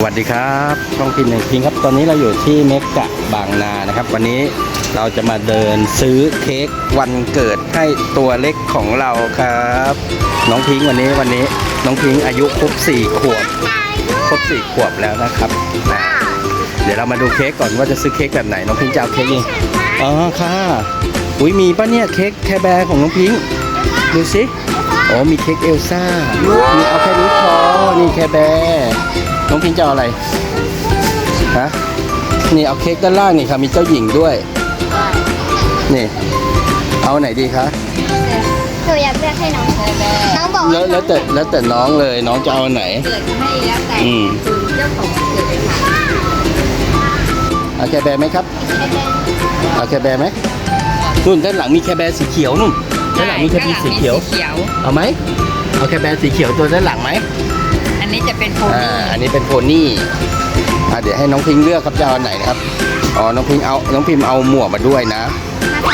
สวัสดีครับช่องพินหนึ่งพิงครับ ตอนนี้เราอยู่ที่เมกะบางนานะครับ วันนี้เราจะมาเดินซื้อเค้กวันเกิดให้ตัวเล็กของเราครับ น้องพิงค์วันนี้วันนี้น้องพิงค์อายุครบสี่ขวบครบสี่ขวบแล้วนะครับนะเดี๋ยวเรามาดูเค้กก่อนว่าจะซื้อเค้กแบบไหนน้องพิงค์จะเอาเค้กยังอ๋อค่ะอุ้ยมีปะเนี่ยเค้กแคร์แบร์ของน้องพิงค์ดูสิอ๋อมีเค้กเอลซ่ามีเอาแค่นี้พอนี่แคร์แบร์ น้องพิงค์จะเอาอะไรฮะนี่เอาเค้กด้านล่างนี่ค่ะมีเจ้าหญิงด้วย นี่ เอาไหนดีคะหนูอยากเลือกให้น้อง น้องบอกแล้วแล้วแต่แล้วแต่น้องเลยน้องจะเอาอันไหนเกิดให้แล้วแต่อืมคุณเจ้าของวันเกิดเลยค่ะเอาแคร์แบร์ไหมครับเอาแคร์แบร์ไหมนู่นด้านหลังมีแคร์แบร์สีเขียวนู่นด้านหลังมีแคร์แบร์สีเขียวสีเขียว เอาไหมเอาแคร์แบร์สีเขียวตัวด้านหลังไหมอั นนี้จะเป็นโพอ่านี่อันนี้เป็นโพนี่อ่าเดี๋ยวให้น้องพิงค์เลือกครับจะเอาอันไหนนะครับอ๋อน้องพิงค์เอาน้องพิมพ์เอาหมวกมาด้วยนะ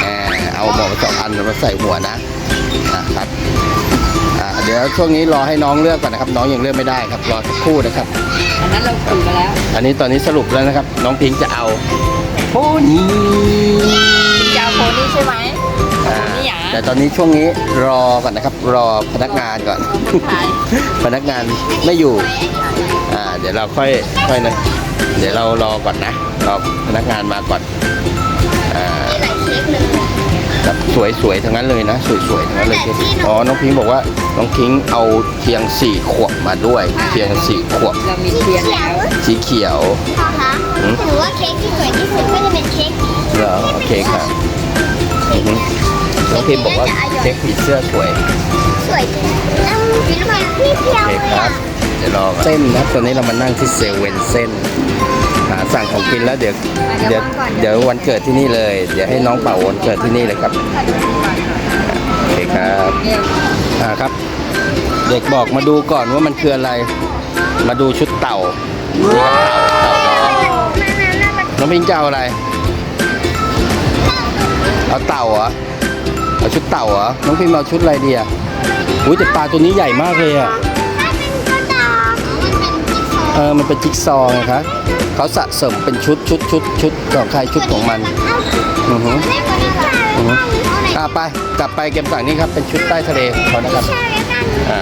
แหมเอาหมวกมาสองอันมาใส่หัวนะอะครับอ่าเดี๋ยวช่วงนี้รอให้น้องเลือกก่อนนะครับ น้องยังเลือกไม่ได้ครับรอสักครู่นะครับ อันนั้นเราคุยมาแล้วอันนี้ตอนนี้สรุปแล้วนะครับ น้องพิงค์จะเอาโพนี่ จะเอาโพนี่ใช่ไหมอ่า นี่หยาแต่ตอนนี้ช่วงนี้รอก่อนนะครับ รอพนักงานก่อนขายพนักงานไม่อยู่ อ่า เดี๋ยวเราค่อยค่อยนะ เดี๋ยวเรารอก่อนนะ รอพนักงานมาก่อน อ่ามีหลายเค้กเลยแบบสวยๆทั้งนั้นเลยนะสวยๆทั้งนั้นเลยอ๋อน้องพิงค์บอกว่าน้องพิงค์เอาเพียงสี่ขวบมาด้วยเพียงสี่ขวบเรามีเทียนแล้วสีเขียวพ่อคะหนูว่าเค้กที่สวยที่สุดก็จะเป็นเค้กนี้เหรอโอเคครับอือฮึ น้องพิมพ์บอกว่าเค้กผีเสื้อสวยสวยจริงอืมสีน้ำเงินนี่เพียโอวเคเลยครับอะเดี๋ยวรอเส้นนะตอนนี้เรามานั่งที่เซเว่นเส้นหาสั่งของกินแล้วเดี๋ยวเดี๋ยวเดี๋ยววันเกิดที่นี่เลย เดี๋ยวให้น้องเป่าวันเกิดที่นี่เลยครับโอเคครับเนี่ยอ่าครับ เด็กบอกมาดูก่อนว่ามันคืออะไร มาดูชุดเต่านี่ครับเต่าเต่าน้อยน้องพิงค์จะเอาอะไร เอาเต่าเหรอเอาชุดเต่าเหรอน้องพิมพ์เอาชุดอะไรดีอะอุ้ยแต่ปลาตัวนี้ใหญ่มากเลยอะถ้าเป็นกระดาษมันเป็นจิ๊กซอว์เออมันเป็นจิ๊กซอว์ไงคะเขาสะสมเป็นชุดชุดชุดชุดของใครชุดของมันอือฮึแม่ก็น่ารักอือฮึเอาไหนอะไปกลับไปเก็บสั่งนี่ครับเป็นชุดใต้ทะเลของเขานะครับใช่แล้วกันอ่า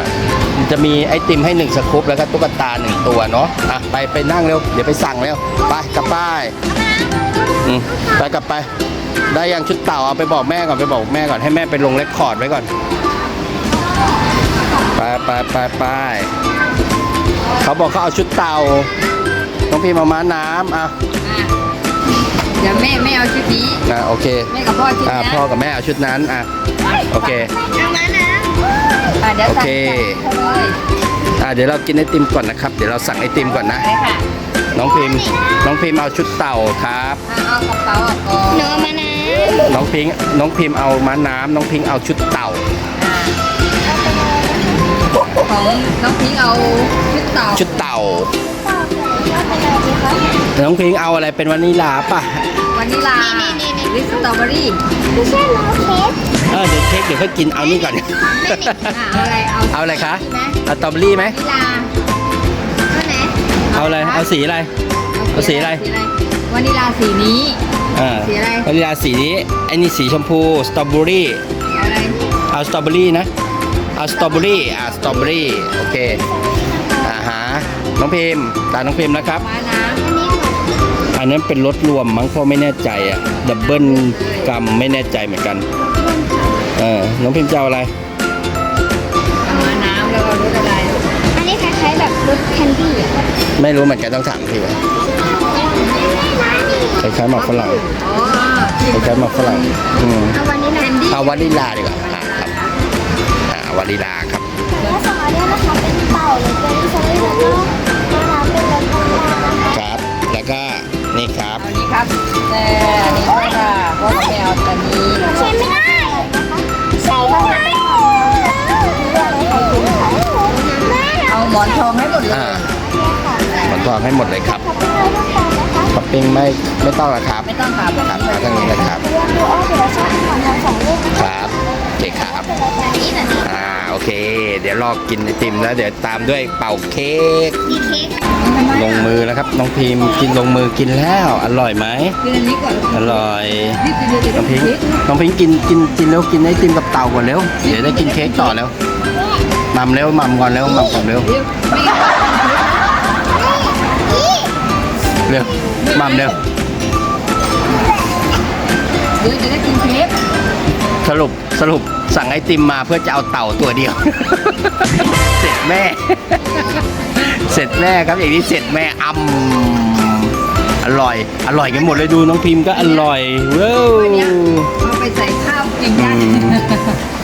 มันจะมีไอติมให้หนึ่งสกู๊ปแล้วก็ตุ๊กตาหนึ่งตัวเนาะอะไปไปนั่งเร็วเดี๋ยวไปสั่งเร็วไปกลับไปอืมไปกลับไป ได้ยังชุดเต่าเอาไปบอกแม่ก่อนไปบอกแม่ก่อนให้แม่ไปลงเรคคอร์ดไว้ก่อนไปไปไปไปเขาบอกเขาเอาชุดเต่าต้องพิมพ์เอาม้าน้ำอะอะเดี๋ยวแม่ไม่เอาชุดนี้อะโอเคแม่กับพ่อชุดอะนี้พ่อกับแม่เอาชุดนั้นอะโอเคเอามานะอะเดี๋ยวโอสั่งเคสั่งเลยอะเดี๋ยวเรากินไอติมก่อนนะครับ เดี๋ยวเราสั่งไอติมก่อนนะ ไปค่ะน้องพิมพ์น้องพิมพ์เอาชุดเต่าครับ อะเอากระเป๋าออกก่อนหนูเอามา นะน้องพิงค์น้องพิมพ์เอาม้าน้ำน้องพิงค์เอาชุดเต่าอะของน้องพิงเอาชุดเต่าชุดเต่าว่าเป็นอะไรดีคะน้องพิงค์เอาอะไรเป็นวานิลาป่ะ วานิลานี่นี่นี่หรือสตรอเบอรี่ไม่ใช่น้องเค้กเออเดี๋ยวเค้กเดี๋ยวค่อยกินเอานี่ก่อน อะเอาอะไรเอาเอาอะไรคะดีไหมเอาสตรอเบอรี่ไหม วานิลาเอาไหนเอาอะไร เอาสีอะไร เอาสีอะไร วานิลาสีนี้ อ่าสีอะไร วานิลาสีนี้ไอ้นี่สีชมพูสตรอเบอรี่สีอะไรเอาสตรอเบอรี่นะ เอาสตรอเบอรี่ อ่าสตรอเบอรี่ โอเค อ่าฮะ น้องพิมพ์ตาน้องพิมพ์นะครับ มานะอันนี้หนูอันนั้นเป็นรสรวมมั้งพ่อไม่แน่ใจอะดับเบิลกัมไม่แน่ใจเหมือนกัน เออ น้องพิมพ์จะเอาอะไรเอามาน้ำแล้วก็รสอะไรอันนี้คล้ายๆแบบรสแคนดี้อะไม่รู้เหมือนกันต้องถามพี่ว่า คล้ายๆหมากฝรั่งอ๋อคล้ายๆหมากฝรั่งอืมเอาวันนี้หน่อยเอาวานิลาดีกว่าอ่าครับอ่าวานิลาครับ แล้วสองอันเนี้ยนะคะเป็นเต่าหรือเป็นสลิดแล้วก็น้ำเป็นรสน้ำตาลนะคะครับ แล้วก็นี่ครับเอานี้ครับแต่อันนี้ก็ค่ะพ่อกับแม่เอาแต่นี้ใช้ไม่ได้ใช้ไม่ได้เลือกเลยใครกินค่ะแม่เอาหมอนทองให้หมดเลยอ่าค่ะหมอนทองให้หมดเลยครับ ขอบคุณเลยนะคะท็อ ปปิ้งไม่ไม่ต้องแล้วครับไม่ต้องค่ะครับมาทางนี้นะครับเรื่องดูอ้อเดี๋ยวเราชอบของเราสองลูกนะคคะรับโอเคครับแบบนี้แบบนี้อ่าโอเค เดี๋ยวรอกินไอติมแล้วเดี๋ยวตามด้วยเป่าเค้กมีเค้กลงมือแล้วครับน้องพิมพ์กินลงมือกินแล้วอร่อยไหมกินอันนี้ก่อนอร่อยรีบกินเลยน้องพิงค์น้องพิงค์กินกินกินแล้วกินไอติมกับเต่าก่อนเร็วเดี๋ยวได้กินเค้กต่อแล้วมัมเร็วมัมก่อนเร็วมัมก่อนเร็วเดี๋ยวไม่เร็ว มัมเร็วเดี๋ยวจะได้กินเค้กสรุปสรุปสั่งไอติมมาเพื่อจะเอาเต่าตัวเดียว เสร็จแม่ เสร็จแม่ครับอย่างนี้เสร็จแม่อำอร่อย อร่อยกันหมดเลยดูน้องพิมพ์ก็อร่อยเว้าวเอาไปใส่ข้าวกินอืได้ม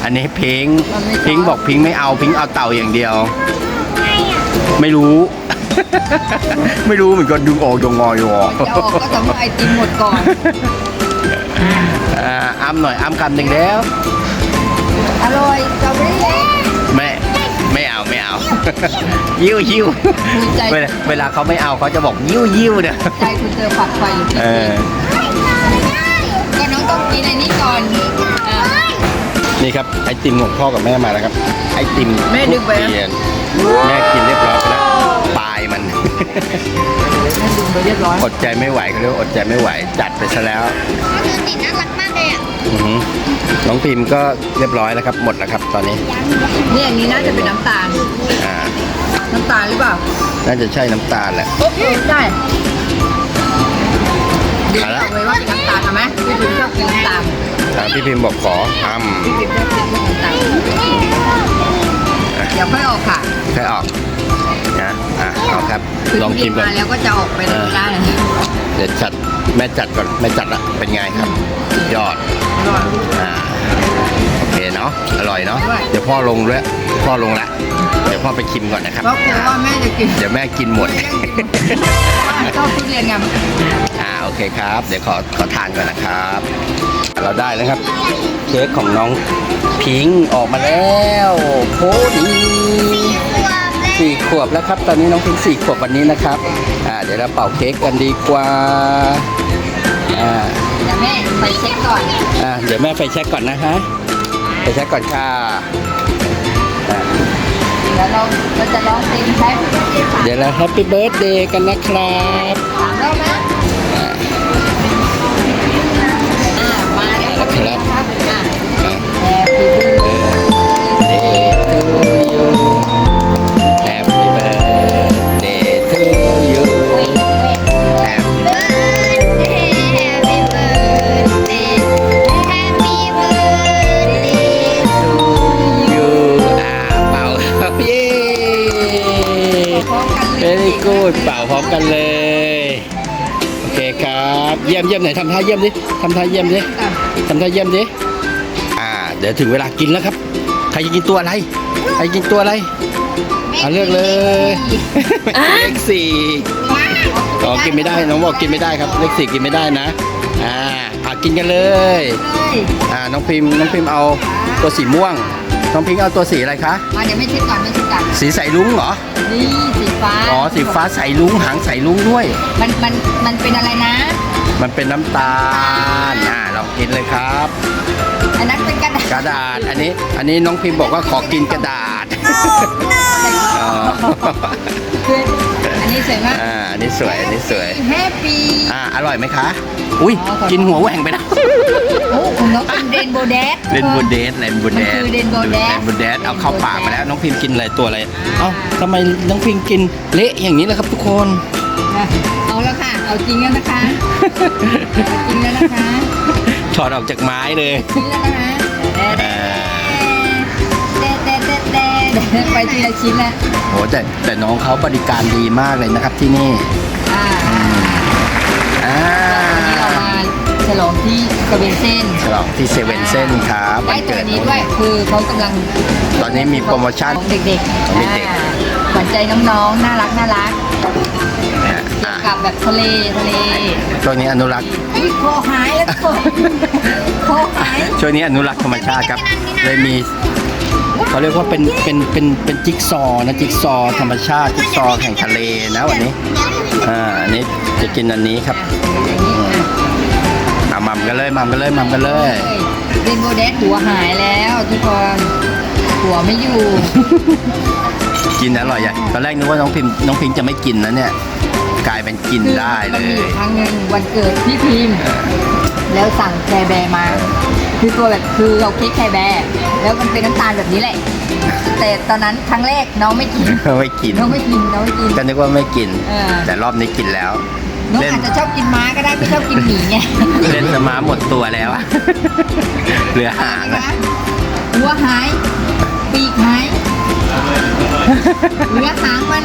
อันนี้พิงค์พิงค์บอกพิงค์ไม่เอาพิงค์เอาเต่าอย่างเดียว ไม่รู้ ไม่รู้เหมือนกันดึงออกดงงออยู่อะจะออกก็ต้องไอติมหมดก่อนอ่าอ้ำหน่อยอ้ำคำหนึ่งแล้ว อร่อยสตรอเบอรี่แม่ไม่เอาไม่เอา ยิ้วยิ้วมีใจเวลาเวลาเขาไม่เอาเขาจะบอกยิ้วยิ้วเนี่ยใจคุณเจอฝักไฟอยู่ที่เออก็น้องต้องกินไอ้นี้ก่อนอะนี่ครับไอติมของพ่อกับแม่มาแล้วครับ ไอติมแม่ดึงไปนะทุเรียนแม่กินเรียบร้อย เรียบร้อยอดใจไม่ไหวเขาเรียกว่าอดใจไม่ไหวจัดไปซะแล้วก็คือติดน่ารักมากเลยอะอือหือน้องพิมพ์ก็เรียบร้อยแล้วครับ หมดแล้วครับตอนนี้นี่อันนี้น่าจะเป็นน้ำตาล อ่าน้ำตาลหรือเปล่าน่าจะใช่น้ำตาลแหละ โอ้ใช่ดูเอาละ เอาไว้ว่าเป็นน้ำตาลทำไหมพี่พิมชอบกินน้ำตาลทางพี่พิมพ์บอกขออ้ำพี่พิมชอบกินพวกน้ำตาล เดี๋ยวค่อยออกค่ะแค่ออกนะอะเอาครับคือลองพี่กินก่อน มาแล้วก็จะออกไปเลยได้เลย เดี๋ยวจัดแม่จัดก่อนแม่จัดละเป็นไงครับสุดยอดอร่อยอ่าโอเคเนาะอร่อยเนาะอร่อยเดี๋ยวพ่อลงด้วยพ่อลงละเดี๋ยวพ่อไปชิมก่อนนะครับ เพราะกลัวว่าแม่จะกินเดี๋ยวแม่กินหมด ชอบทุเรียนไง อ่าโอเคครับ เดี๋ยวขอขอทานก่อนนะครับ เราได้แล้วครับ เค้กของน้อง พิงค์ออกมาแล้วโพดีสี่ขวบแล้วครับ ตอนนี้น้องพิงค์สี่ขวบวันนี้นะครับอ่าเดี๋ยวเราเป่าเค้กกันดีกว่าอ่าเดี๋ยวแม่ไปเช็คก่อนอ่าเดี๋ยวแม่ไปเช็คก่อนนะคะไปเช็คก่อนค่ะอ่าแล้วเราเราจะร้องเพลงแพ็คเดี๋ยวเราแฮปปี้เบิร์ดเดย์กันนะครับถามเราไหม คครับเยี่ยมเยี่ยมไหนทำท่าเยี่ยมดิทำท่าเยี่ยมดิอะทำท่าเยี่ยมดิอ่า เดี๋ยวถึงเวลากินแล้วครับ ใครจะกินตัวอะไร ใครจะกินตัวอะไรเอาเลือกเลยเลขสี่อ๋อกินไม่ได้น้องบอกกินไม่ได้ครับ เลขสี่กินไม่ได้นะ อ่าอ่ากินกันเลยเลยอ่าน้องพิมพ์น้องพิมพ์เอาตัวสีม่วง น้องพิงค์เอาตัวสีอะไรคะมาเดี๋ยวไม่เช็คก่อนไม่เช็คก่อนสีใสลุ้งเหรอนี่สีฟ้าอ๋อสีฟ้าใสลุ้งหางใสลุ้งด้วย มันมันมันเป็นอะไรนะ มันเป็นน้ำตาลอ่าลองกินเลยครับ อันนั้นเป็นกระดาษกระดาษอันนี้ อันนี้น้องพิมพ์บอกว่าขอกินกระดาษอ๋อคืออั นนี้สวยมาก อ่าอันนี้สวย อันนี้สวย แฮปปี้ อ่า อร่อยไหมคะ อุ้ย อ๋อขอบคุณกินหัวแหว่งไปแล้ว โอ้ของน้องเป็นเรนโบว์แดด เรนโบว์เดสเรนโบว์เดสมันคือ Rainbow Dash เรนโบว์เดสเอาเข้าปากมาแล้ว น้องพิมพ์กินอะไรตัวอะไร เอ้าทำไมน้องพิมพ์กินเละอย่างนี้ล่ะครับทุกคน เอาแล้วค่ะ เอาจริงแล้วนะคะเอาจริงแล้วนะคะถอดออกจากไม้เลย จริงแล้วนะคะอ่าเไปทีละชิ้นแล้วโหแต่แต่น้องเขาบริการดีมากเลยนะครับที่นี่อ่าอ่าวันนี้เรามาฉลองที่กระเบนเส้นฉลองที่เซเว่นเส้นครับได้วันตัวเกิดนี้ด้วยคือเขากำลังตอนนี้มีโปรโมชั่นของเด็กของๆเด็กๆอ่าขวัญใจน้องๆ น่ารักน่ารักนะเกี่ยอะวกับแบบทะเลทะเลช่วงนี้อนุรักษ์อุ้ยคอหายแล้วคอคอหายช่วงนี้อนุรักษ์ธรรมชาติครับเลยมี เขาเรียกว่าเป็นเป็นเป็นเป็นจิ๊กซอว์นะจิ๊กซอว์ธรรมชาติจิ๊กซอว์แห่งทะเลนะวันนี้อ่าอันนี้จะกินอันนี้ครับอย่างนี้อะอะหม่ำกันเลยหม่ำกันเลยหม่ำกันเลยเรนโบว์แดดหัวหายแล้วทุกคนหัวไม่อยู่ กินอร่อยใหญ่ตอนแรกนึกว่าน้องพิมน้องพิมจะไม่กินนะเนี่ยกลายเป็นกินคือได้เลมันมียอยู่ครั้งหนึ่งวันเกิดพี่พิมพ์แล้วสั่งแคร์แบร์มา คือตัวแบบคือเราเค้กแคร์แบร์แล้วมันเป็นน้ำตาลแบบนี้แหละ แต่ตอนนั้นครั้งแรกน้องไม่กิน ไม่กินน้องไม่กินน้องไม่กิน ก็นึกว่าไม่กิน เออ แต่รอบนี้กินแล้ว น้องเล่น อาจจะชอบกินม้าก็ได้ไม่ชอบกินหมีไงเล่นสมาหมดตัวแล้วอะเหลือหางนะอะหัวหาย ปีกหายเหลือหางมัน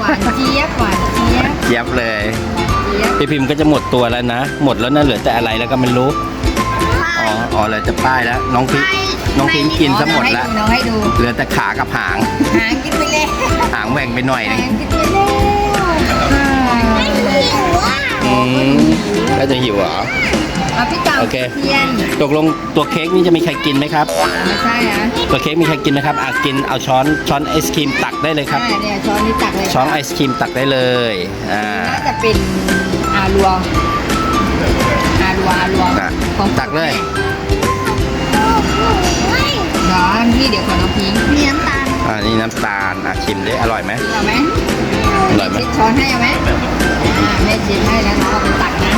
หวานเจี๊ยบหวานเจี๊ยบ เจี๊ยบเลยเจี๊ยบ พี่พิมพ์ก็จะหมดตัวแล้วนะ หมดแล้วนะเหลือแต่อะไรแล้วก็ไม่รู้ อ๋อ อ๋อเลยจะป้ายแล้ว น้องพิมน้องพิมกินซะหมดแล้ว น้องให้ดู เหลือแต่ขากับหาง หางกินไปเลยหางแหว่งไปหน่อยหนึหางงกินไปเลยไม่หิวอะอืมแล้วจะหิวเหรอ เอาพี่เต่าโอเค เทียนตกลงตัวเค้กนี่จะมีใครกินไหมครับ ไม่ใช่นะตัวเค้กมีใครกินไหมครับอะกินเอาช้อนช้อนไอศครีมตักได้เลยครับ อ่าเนี่ยช้อนนี้ตักเลยช้อนไอศครีมตักได้เลยอ่า น่าจะเป็นอารัวอารัวอารัวอะของตักเลยไม่เนาะพี่เดี๋ยวขอน้องพิงค์มีน้ำตาลอ่านี่น้ำตาลอะชิมดิอร่อยไหม เอาไหมอร่อยไหม เช็ดช้อนให้เอาไหมอ่าแม่เช็ดให้แล้วน้องเอาไปตักนะ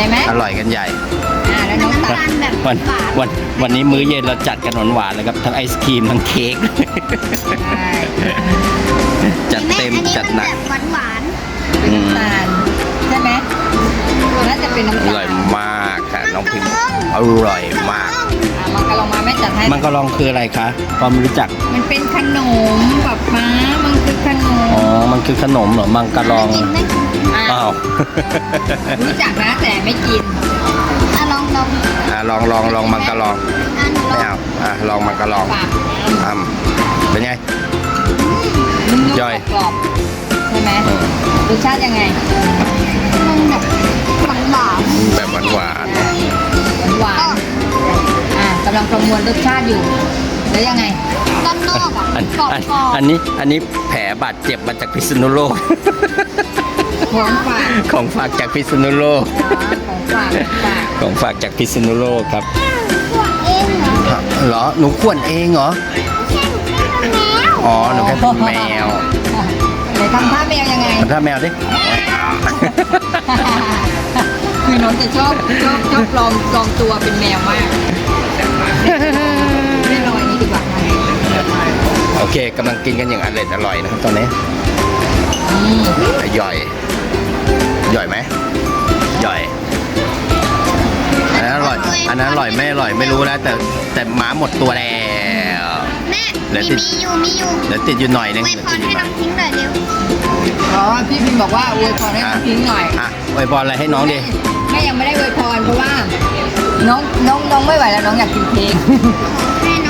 โอเคไหมอร่อยกันใหญ่อ่าแล้วน้องตักวันวันวันนี้มื้อเย็นเราจัดกันหวานๆเลยครับทั้งไอศครีมทั้งเค้ก ใช่จัดเต็มแอันนี้จัดมันหนัแบกบหวานหวานเป็นน้ำตาลใช่ไหมน่าจะเป็นน้ำอตาลร่อยมากค่ะน้องพิมพ์อร่อยมาก อะมันก็ลองมาแม่จัดให้ มันก็ลองคืออะไรคะพอไม่รู้จัก มันเป็นขนมแบบม้ามันคือขนมอ๋อ มันคือขนมเหรอ มังกรลอง กินไหม อะอ้าว รู้จักนะแต่ไม่กินอะลองลองอะลองลองลองมังกรลองอะหนูลไม่องเอาอะลองมังกรลองปากอ่ำเป็นไง นุ่มย่อยๆกรอบๆใช่ไหมอืมรสชาติยังไงมันแบบหวานหวานแบบหวานหวานหวานอะกำลังประมวลรสชาติอยู่ แล้วยังไงด้านนอกอะๆอันกรอบอันกรอบอันนี้อันนี้แผลบาดเจ็บมาจากพิษณุโลก ของฝากของฝากจากพิษณุโลกอ๋อของฝากของฝากของฝากจากพิษณุโลกครับขวดเองเหรอเหรอหนูขวนเองเหรอแค่หนูแค่ทำแมวอ๋อหนูแค่เป็นแมวไหนทำท่าแมวยังไงทำท่าแมวดิคือน้องจะชอบชอบชอบปลอมปลอมตัวเป็นแมวมากไม่ลอยนี้ดีกว่าโอเคกำลังกินกันอย่างอร่อยอร่อยนะครับตอนนี้อืมย่อย ย่อยไหมย่อย อันนั้นอร่อย อันนั้นอร่อยไม่อร่อยไม่รู้แล้วแต่แต่หมาหมดตัวแล้ว แม่เดี๋ยวมีติด มีอยู่มีอยู่เดี๋ยวติดอยู่หน่อยนึงไว้เดี๋ยวพรติดอยู่ให้หน่อยน้องทิ้งหน่อยเร็วอ๋อพี่พิมบอกว่าอวยพรให้น้องพิงค์หน่อยอะอวยพรอะไรให้น้องดิแม่ยังไม่ได้อวยพรเพราะว่า น้องน้องน้องไม่ไหวแล้วน้องอยากกินเค้ก ให้น้อง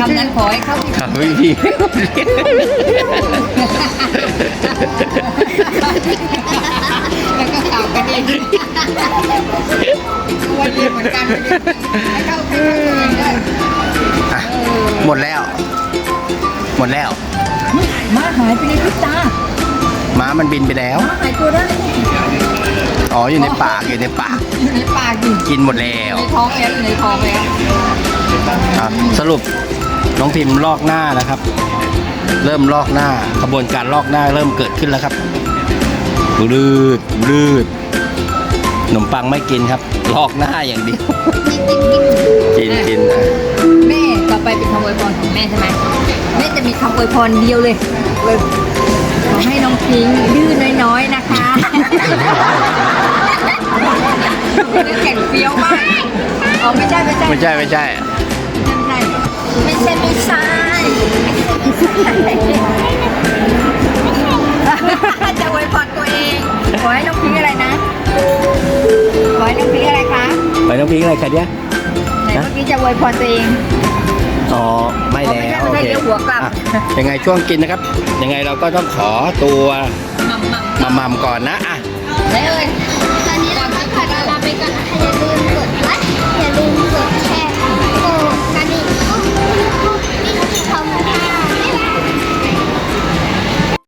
คำนั้นขอให้เข้าที่ครับพี่พี่แล้วก็ข่าวกันเองตัวดีเหมือนกันให้เข้าให้เข้าตัวเองด้วยอะหมดแล้ว หมดแล้ว มาหายไปในพริบตาม้ามันบินไปแล้ว มาหายตัวได้อ๋ออยู่ในปากอยู่ในปาก อยู่ในปากอยู่กินหมดแล้ว ในท้องแล้วอยู่ในท้องแล้ว อะสรุป น้องพิมพ์ลอกหน้านะครับ เริ่มลอกหน้าขบวนการลอกหน้าเริ่มเกิดขึ้นแล้วครับลืดลืดขนมปังไม่กินครับ ลอกหน้าอย่างเดียวกินกินอะแม่ต่อไปเป็นคำอวยพรของแม่ใช่ไหมแม่จะมีคำอวยพรเดียวเลยอวยขอให้น้องพิงค์ดื้อน้อยๆนะคะแข่งเฟี้ยวมากเอาไม่ใช่ไม่ใช่ไม่ใช่ไม่ใช่ไม่ใช่ไม่ใช่ไม่ใช่จะอวยพรตัวเองขอให้น้องพิงค์อะไรนะขอให้น้องพิงค์อะไรคะไปน้องพิงค์อะไรคะเนี่ย ไหนเมื่อกี้จะอวยพรตัวเอง อ๋อ ไม่อ๋อไม่แล้ใช่วไม่โอใช่เคเดี๋ยวหัวกลับ อะยังไงช่วงกินนะครับ ยังไงเราก็ต้องขอตัวมัมมัมมามัมก่อนนะอะเอาไหนเอ่ย ตอนนี้เราก็ขอลาไปก่อนนะคะอย่าลืม